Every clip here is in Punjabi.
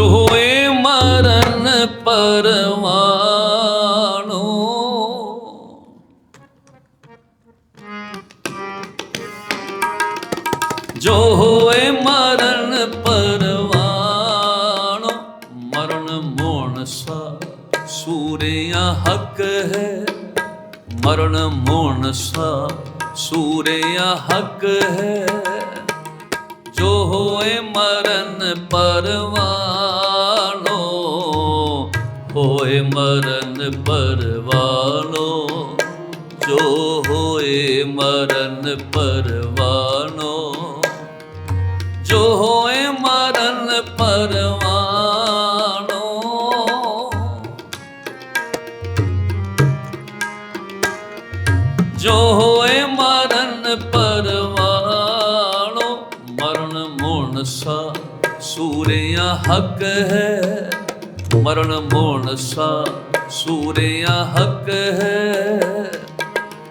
ਜੋ ਹੋਏ ਮਰਨ ਪਰਵਾਣੋ। ਜੋ ਹੋਏ ਮਰਨ ਪਰਵਾਣੋ, ਮਰਨ ਮੋਣ ਸੂਰਿਆ ਹੱਕ ਹੈ। ਮਰਨ ਮੋਣ ਸਾ ਸੂਰਿਆ ਹੱਕ ਹੈ। ਜੋ ਹੋਏ ਮਰਨ ਪਰਵਾਨੋ ਹੋਏ ਮਰਨ ਪਰਵਾਨੋ ਜੋ ਹੋਏ ਮਰਨ ਪਰਵਾਣੋ। ਮੋਣ ਸੂਰਿਆ ਹੱਕ ਹੈ। ਮਰਨ ਮੋਣ ਸਾ ਸੂਰਿਆ ਹੱਕ ਹੈ।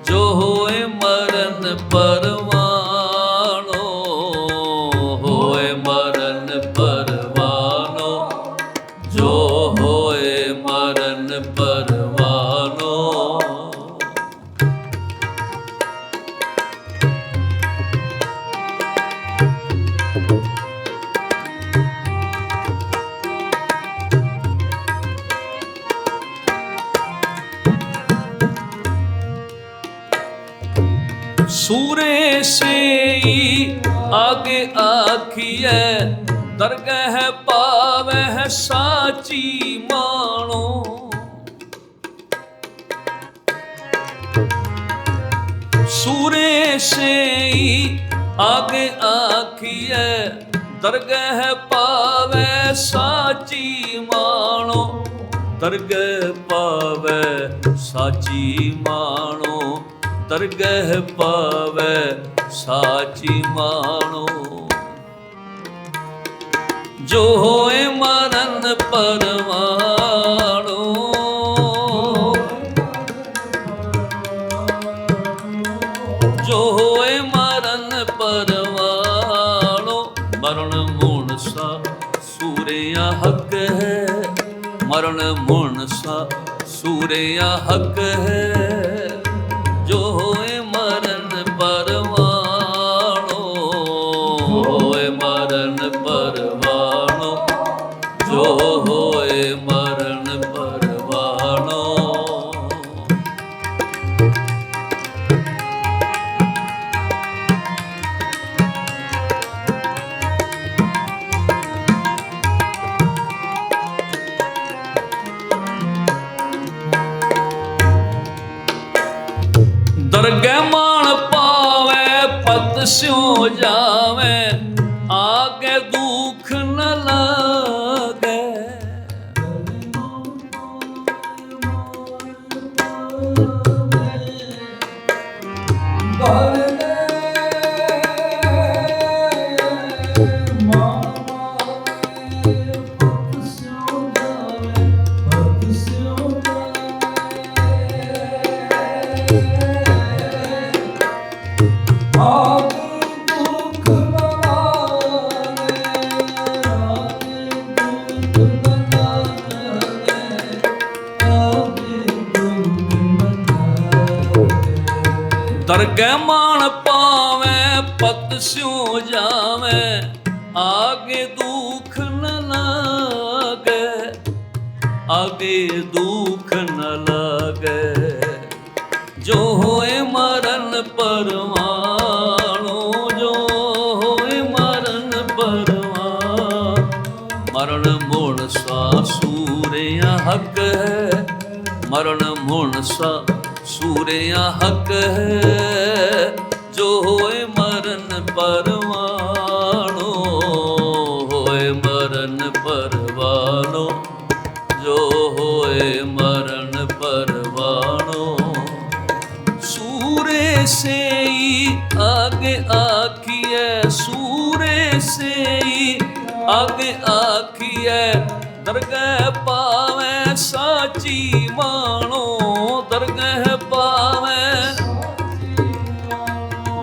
ਜੋ ਹੋਏ ਮਰਨ ਪਰਵਾਣੋ ਸੂਰੇ ਸੇਈ ਆਗੇ ਆਖੀਐ, ਦਰਗਹਿ ਪਾਵਹਿ ਸਾਚੀ ਮਾਣੋ। ਸੂਰੇ ਸੇਈ ਆਗੇ ਆਖੀਐ, ਦਰਗਹਿ ਪਾਵੇ ਸਾਚੀ ਮਾਣੋ। ਦਰਗਹਿ ਪਾਵੇ ਸਾਚੀ ਮਾਣੋ। ਤਰਗਹਿ ਪਾਵੇ ਸਾਚੀ ਮਾਣੋ। ਜੋ ਹੋਏ ਮਨਨ ਪਰਵਾਣੋ। ਜੋ ਹੋਏ ਮਰਨ ਪਰਵਾਣੋ, ਮਰਨ ਮੁਣਸਾ ਸੂਰਿਆ ਹੱਕ ਹੈ। ਮਰਨ ਮੁਣਸਾ ਸੂਰਿਆ ਹੱਕ ਹੈ। ਜੋ ਹੋਏ ਮਰਨ ਪਰਵਾਣੋ ਹੋਏ ਮਰਨ ਪਰਵਾਣੋ ਜੋ ਹੋਏ ਦਰਗਹਿ ਮਾਣ ਪਾਵੇ ਪਤ ਸਿਉ ਜਾਵੇ ਦਰਗਹਿ ਮਾਣ ਪਾਵੇ, ਪਤ ਸਿਉ ਜਾਵੇ, ਆਗੇ ਦੁਖ ਨ ਲਾਗੇ, ਆਗੇ ਦੁਖ ਨ ਲਾਗੇ। ਜੋ ਹੋਏ ਮਰਨ ਪਰਵਾਣੋ, ਜੋ ਹੋਏ ਮਰਨ ਪਰਵਾ ਮਰਨ ਮੋਣ ਸਾ ਸੂਰਿਆ ਹੱਕ ਹੈ, ਮਰਨ ਮੋਣ ਸਾ ਸੂਰਿਆ ਹੱਕ ਹੈ, ਜੋ ਹੋਏ ਮਰਨ ਪਰਵਾਣੋ, ਹੋਏ ਮਰਨ ਪਰਵਾਣੋ, ਜੋ ਹੋਏ ਮਰਨ ਪਰਵਾਣੋ। ਸੂਰੇ ਸੇਈ ਆਗੇ ਆਖੀਐ, ਸੂਰੇ ਸੇਈ ਆਗੇ ਆਖੀਐ, ਦਰਗਹਿ ਪਾਵੇ ਸਾਚੀ ਮਾਣ।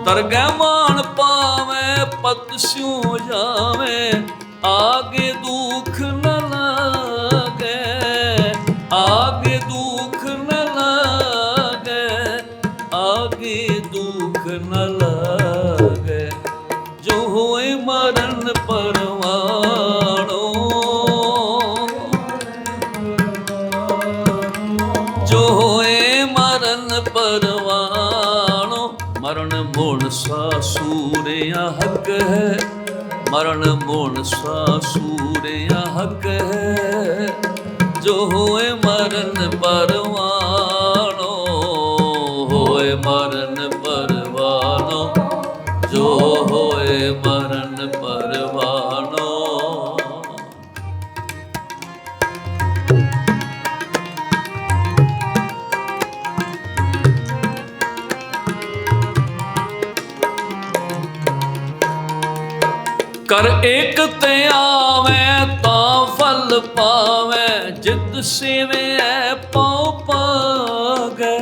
ਦਰਗਹਿ ਮਾਨ ਪਾਵੇ, ਪਤ ਸਿਉ ਜਾਵੇ, ਆਗੇ ਦੁੱਖ ਨ ਲਾਗੇ, ਆਗੇ ਦੁੱਖ ਨ ਲਾਗੇ, ਆਗੇ ਦੁੱਖ ਨ ਲਾਗੇ। ਜੋ ਹੋਏ ਮਰਨ ਪਰਵਾ ਮਰਨ ਮੋਣ ਸਾਸੂਰਿਆ ਹੱਕ ਹੈ। ਮਰਨ ਮੋਣ ਸਾਸੂਰਿਆ ਹੱਕ ਹੈ। ਜੋ ਹੋਏ ਮਰਨ ਪਰਵਾਣੋ ਕਰ ਏਕ ਤੇ ਆਵੇਂ ਤਾਂ ਫਲ ਪਾਵੇਂ, ਜਿਤ ਸੇਵੇਂ ਪਉ ਪਾਗੇ।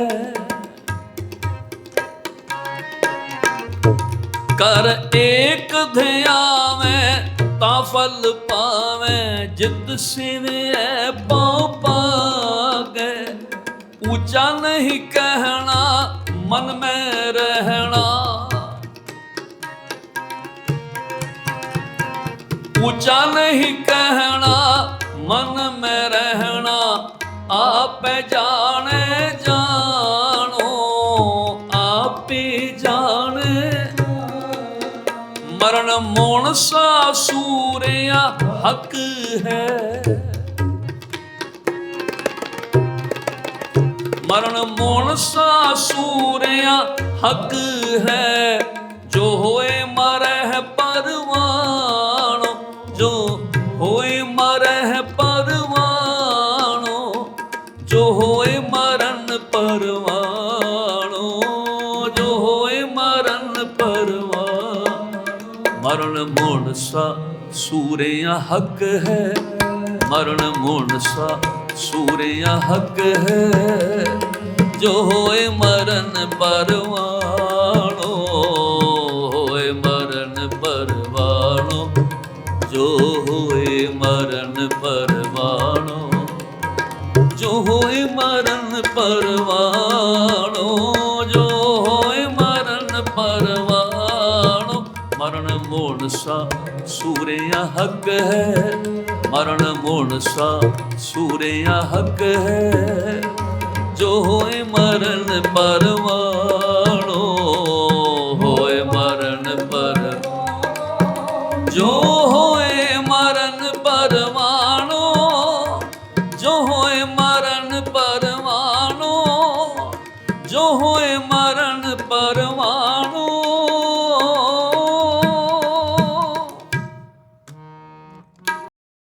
ਕਰ ਏਕ ਧਿਆਵੇਂ ਤਾਂ ਫਲ ਪਾਵੇਂ, ਜਿਤ ਸੇਵੇਂ ਪਉ ਪਾਗੇ। ਉੱਚਾ ਨਹੀਂ ਕਹਿਣਾ ਉੱਚਾ ਨਹੀਂ ਕਹਿਣਾ, ਮਨ ਮੈਂ ਰਹਿਣਾ, ਆਪੇ ਜਾਣੇ ਜਾਣੋ, ਆਪੇ ਜਾਣੇ। ਮਰਨ ਮੋਣ ਸਾਸੂਰਿਆ ਹੱਕ ਹੈ। ਮਰਨ ਮੋਣ ਸਾਸੂਰਿਆ ਹੱਕ ਹੈ। ਜੋ ਹੋਏ ਮਰਹਿ ਪਰਵਾਣੋ ਸਾ ਸੂਰਿਆ ਹੱਕ ਹੈ, ਮਰਨ ਮੋਣ ਸਾ ਸੂਰਿਆ ਹੱਕ ਹੈ। ਜੋ ਹੋਏ ਮਰਨ ਪਰਵਾਣੋ, ਹੋਏ ਮਰਨ ਪਰਵਾਣੋ, ਜੋ ਹੋਏ ਮਰਨ ਪਰਵਾਣੋ, ਜੋ ਹੋਏ ਮਰਨ ਪਰਵਾਣੋ ਮਰਨ ਸੂਰਿਆ ਹੱਕ ਹੈ, ਮਰਨ ਮੋਣ ਸਾ ਸੂਰਿਆ ਹੱਕ ਹੈ। ਜੋ ਹੋਏ ਮਰਨ ਪਰਵਾਣੋ, ਹੋਏ ਮਰਨ ਪਰ ਜੋ ਹੋਏ ਮਰਨ ਪਰਵਾਣੋ